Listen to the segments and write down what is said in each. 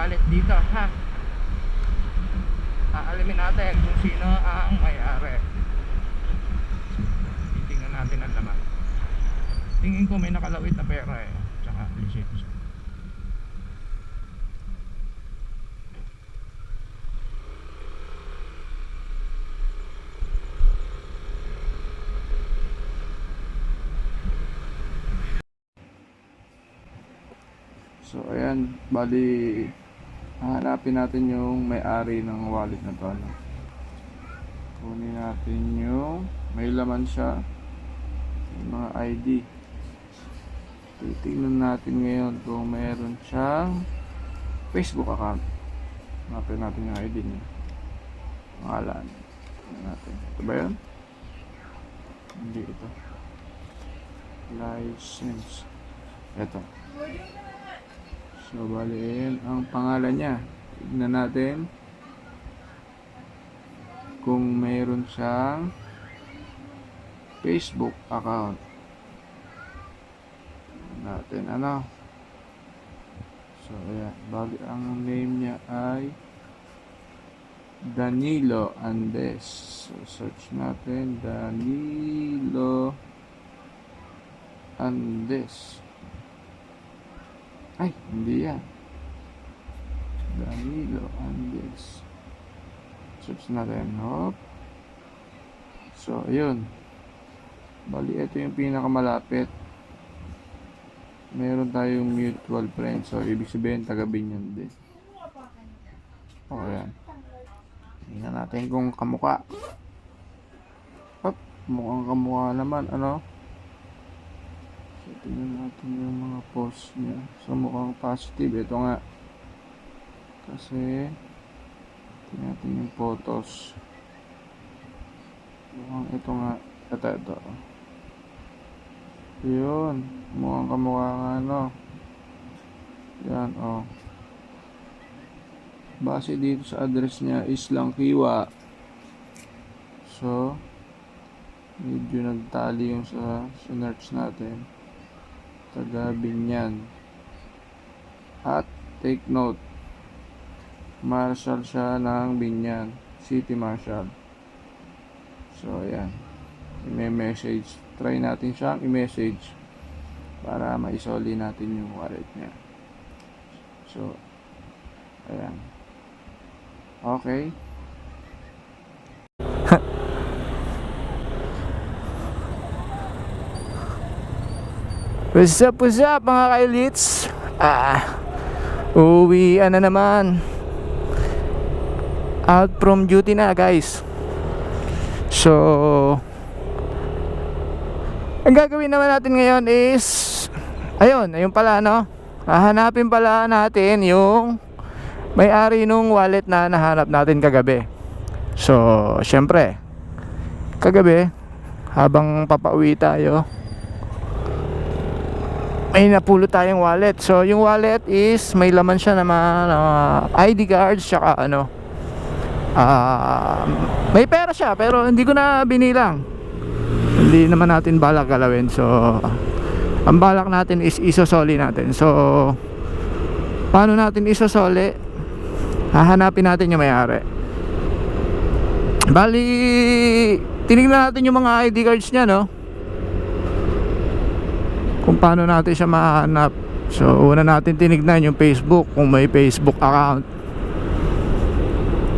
wallet dito, ha? Aalamin natin kung sino ang may-ari. Titingnan natin ang laman. Tingin ko may nakalawit na pera eh. Tsaka lisensya. So ayan, bali hanapin natin yung may-ari ng wallet na to. Ano. Kunin natin yung may laman siya. Yung mga ID. Titignan natin ngayon kung meron siyang Facebook account. Hanapin natin yung ID niya. Pangalan. Natin. Ito ba yun? Hindi ito. License. Ito. So, baliin ang pangalan niya. Tignan natin kung mayroon siyang Facebook account. Natin ano. So, ayan. Bali, ang name niya ay Danilo Andes. So, search natin Danilo Andes. Ay, hindi yan. Danilo Andes. Search natin. Hop. So, ayun. Bali, ito yung pinakamalapit. Meron tayong mutual friend. So, ibig sabihin, taga Binyan din. O, ayan. Tingnan natin kung kamuka. Hop. Mukhang kamuka naman. Ano? So, tingnan natin yung mga post niya. So, mukhang positive. Ito nga. Kasi, tingnan natin yung photos. Mukhang ito nga. Ito, ito. Yun. Mukhang kamukha nga, no? Yan, oh. Base dito sa address niya is Langkiwa. So, medyo nagtali yung sa sinerch natin taga Binyan. At take note, marshal siya ng Binyan, city marshal. So, ayan. I-message. Try natin siyang i-message para maisoli natin yung wallet niya. So, ayan. Okay. What's up, what's up mga kailits? Ah, uwi na naman. Out from duty na guys. So, ang gagawin naman natin ngayon is, ayun, ayun pala no. Hahanapin pala natin yung may-ari nung wallet na nahanap natin kagabi. So, syempre, kagabi, habang papauwi tayo, may napulot tayong wallet. So, yung wallet is may laman siya na mga uh, ID cards tsaka ano. ah, may pera siya pero hindi ko na binilang. Hindi naman natin balak galawin. So, ang balak natin is isosoli natin. So, paano natin isosoli? Hahanapin natin yung may-ari. Bali, tinignan natin yung mga ID cards niya, no? Kung paano natin siya mahanap. So, una natin tinignan yung Facebook, kung may Facebook account.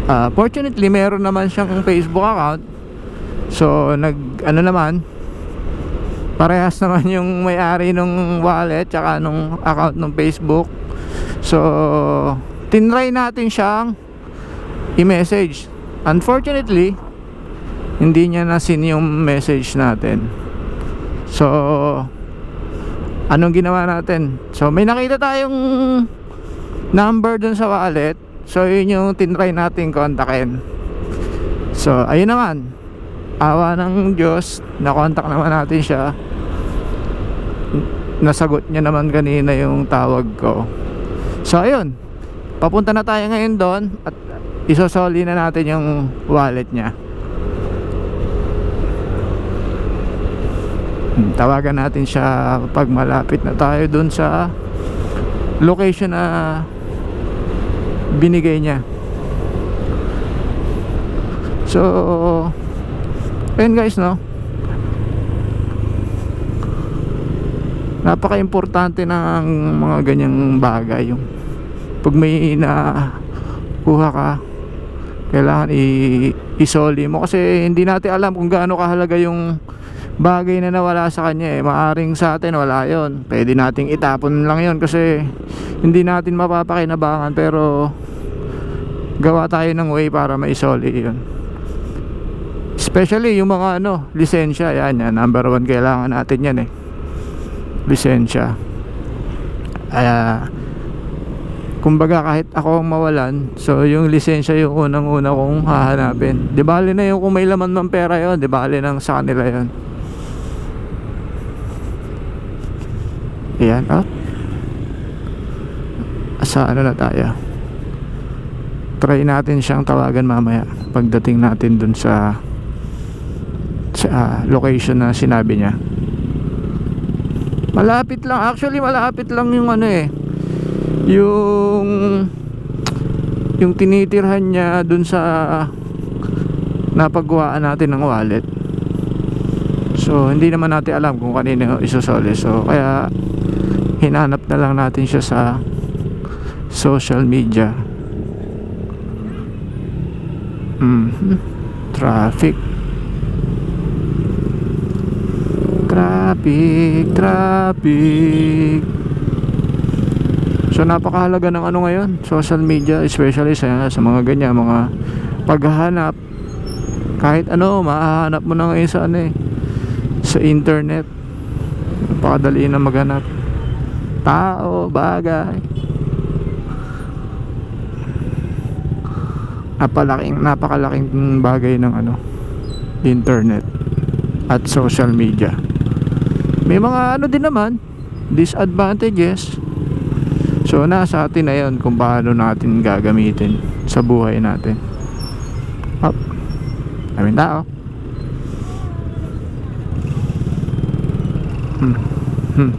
Ah, fortunately, meron naman siyang Facebook account. So, nag, ano naman, parehas naman yung may-ari nung wallet tsaka nung account ng Facebook. So, tinry natin siyang i-message. Unfortunately, hindi niya nasin yung message natin. So, anong ginawa natin? So, may nakita tayong number dun sa wallet. So, yun yung tinry natin kontakin. So, ayun naman. Awa ng Diyos, nakontak naman natin siya. Nasagot niya naman kanina yung tawag ko. So, ayun. Papunta na tayo ngayon doon at isosoli na natin yung wallet niya. Tawagan natin siya pag malapit na tayo doon sa location na binigay niya. So, ayun guys, no? Napaka-importante ng mga ganyang bagay yung pag may na kuha ka kailangan i- isoli mo kasi hindi natin alam kung gaano kahalaga yung bagay na nawala sa kanya eh. Maaring sa atin wala yon pwede nating itapon lang yon kasi hindi natin mapapakinabangan pero gawa tayo ng way para maisoli yon especially yung mga ano lisensya. Yan yan number one kailangan natin yan eh. Lisensya. Ah kumbaga kahit ako ang mawalan so yung lisensya yung unang una kong hahanapin. Di bali na yung kung may laman ng pera yon di bali nang sa kanila yon Ayan, oh. Sa ano na tayo? Try natin siyang tawagan mamaya pagdating natin dun sa sa ah, location na sinabi niya. Malapit lang, actually malapit lang yung ano eh. Yung yung tinitirhan niya dun sa napagwaan natin ng wallet. So, hindi naman natin alam kung kanino isusoli. So, kaya hinanap na lang natin siya sa social media. Mhm. Traffic. Traffic, traffic. So napakahalaga ng ano ngayon, social media, especially sa sa mga ganyan, mga paghahanap kahit ano, mahahanap mo na ngayon sa ano eh, sa internet. Napakadali na maghanap. Tao, bagay. Napalaking, napakalaking bagay ng ano, internet at social media. May mga ano din naman, disadvantages. So nasa atin na yun kung paano natin gagamitin sa buhay natin. Up. Daming tao. Hmm. Hmm.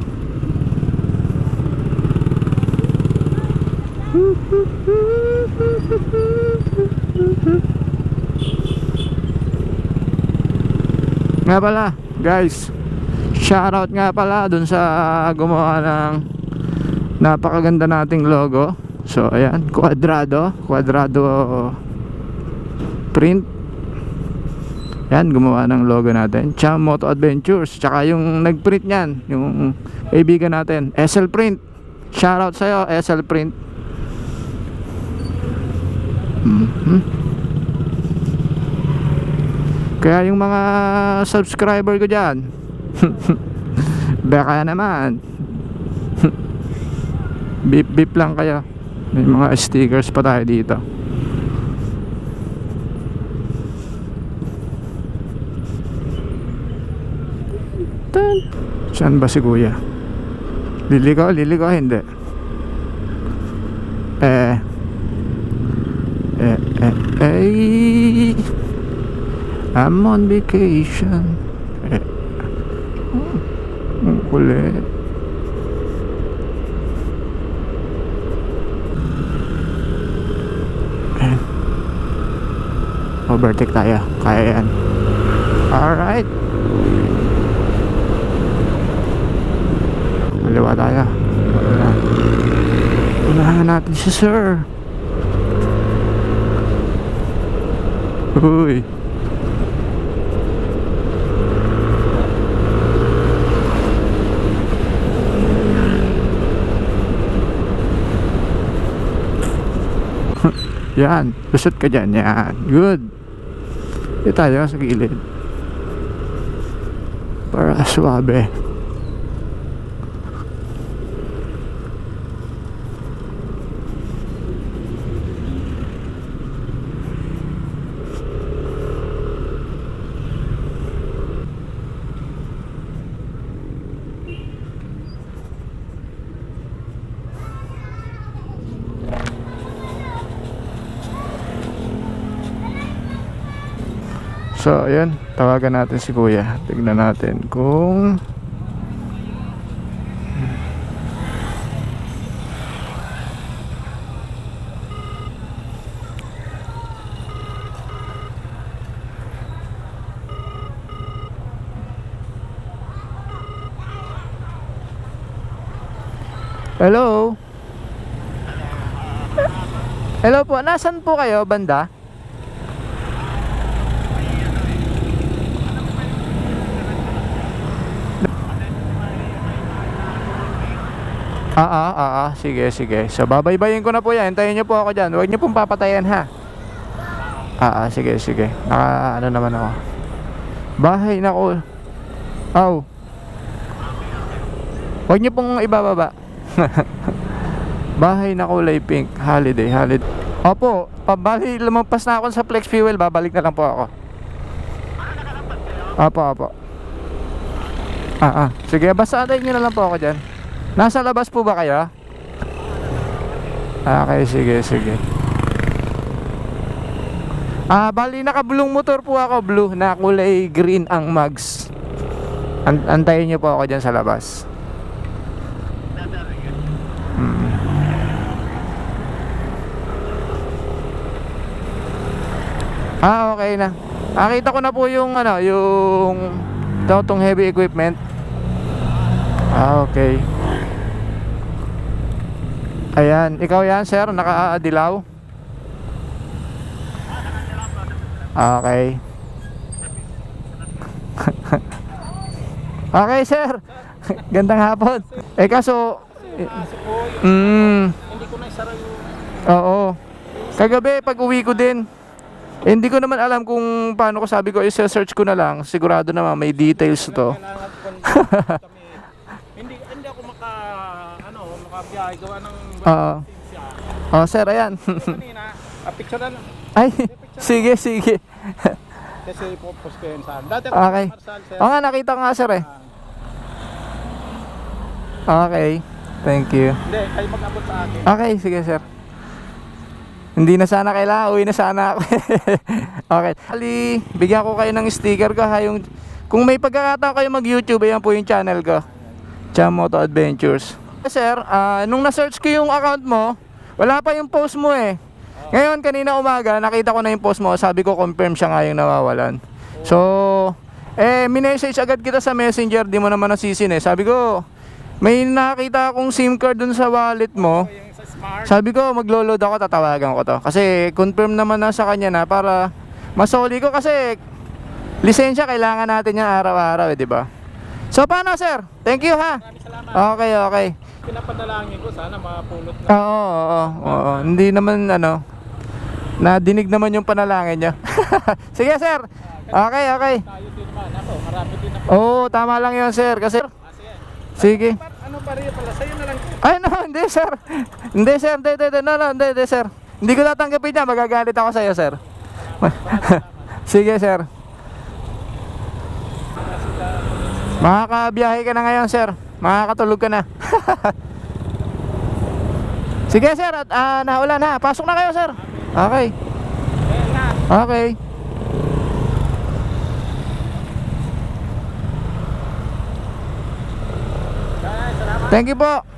Nga pala, guys. Shoutout nga pala dun sa gumawa ng napakaganda nating logo. So, ayan, Quadrado, Quadrado print. Yan, gumawa ng logo natin. Cham Moto Adventures. Tsaka yung nag-print niyan, yung kaibigan natin, SL Print. Shoutout sa'yo, SL Print. Mhm. Kaya yung mga subscriber ko dyan, baka naman. Bip bip lang kayo. May mga stickers pa tayo dito. Tan. Saan ba si kuya? Liligaw, liligaw, hindi. Eh. Eh, eh, eh. I'm on vacation. Eh. Ang kulit. Ayan. Overtake tayo. Kaya yan. Alright. Kaliwa tayo. Ayan. Unahan natin si sir. Uy. Yan, lusot ka dyan, yan. Good. Dito tayo sa gilid. Para suabe. So, ayan. Tawagan natin si kuya. Tignan natin kung... Hello? Hello po, nasan po kayo, banda? Ah, ah, ah, ah. Sige, sige. So, babaybayin ko na po yan. Hintayin niyo po ako dyan. Huwag niyo pong papatayan, ha? Ah, ah. Sige, sige. Naka, ano naman ako. Bahay na ko. Aw. Huwag niyo pong ibababa. Bahay na kulay pink. Holiday, holiday. Opo, pabali lumampas na ako sa Flex Fuel. Babalik na lang po ako. Opo, opo. Ah, ah. Sige, basta antayin niyo na lang po ako dyan. Nasa labas po ba kayo? Ah, Okay, sige, sige. Ah, bali nakabulong motor po ako, blue na kulay green ang mags. An- antayin niyo po ako diyan sa labas. Mm. Ah, okay na. Nakita ko na po yung ano, yung totong heavy equipment. Ah, okay. Ayan, ikaw yan sir, naka-dilaw? Okay. okay sir. Gandang hapon. Eh kaso, mm, Hindi ko na isara yung oo. Kagabi pag uwi ko din, eh, hindi ko naman alam kung paano ko sabi ko, i-search ko na lang. Sigurado naman may details to. hindi hindi ako maka ano, makabiyahe gawa ng Oo. Oh, sir, ayan. Ah, picture na. Ay, sige, sige. Kasi ipopost ko yun sa Dati ako Okay. sa Marsal, sir. Oo nga, nakita ko nga sir eh. Ah, Okay, thank you. hindi, kayo mag-abot sa akin. Okay, sige sir. Hindi na sana kailangan, uwi na sana ako. okay. Ali, bigyan ko kayo ng sticker ko ha, yung kung may pagkakataon kayo mag-YouTube, ayan po yung channel ko. Cham Moto Adventures. Sir, ah, nung na-search ko yung account mo, wala pa yung post mo eh. Ngayon, kanina umaga, nakita ko na yung post mo. Sabi ko, confirm siya nga yung nawawalan. So, eh, minessage agad kita sa messenger. Di mo naman nasisin eh. Sabi ko, may nakita akong SIM card dun sa wallet mo. Sabi ko, maglo-load ako, tatawagan ko to. Kasi confirm naman na sa kanya na para masoli ko kasi lisensya kailangan natin yan araw-araw eh, di ba? So paano sir? Thank you ha. Okay, okay. Pinapadalangin ko, sana mapulot na. Oo, oo, oo, oo. Hindi naman ano, nadinig naman yung panalangin niya. Sige sir. Okay, okay. Tayo din naman. Ako, marami din ako. Oo, tama lang yun sir. Kasi, Ah, sige. sige. Pa- Ano pa rin pala? Sa'yo na lang. Ay no, hindi sir. Hindi sir, hindi, hindi, no, no, hindi, hindi sir. Hindi ko tatanggapin niya, magagalit ako sa iyo sir. Sige sir. Makakabiyahe ka na ngayon sir. Makakatulog ka na. Sige sir, at ah, naulan na. Pasok na kayo sir. Okay. Okay. Thank you po.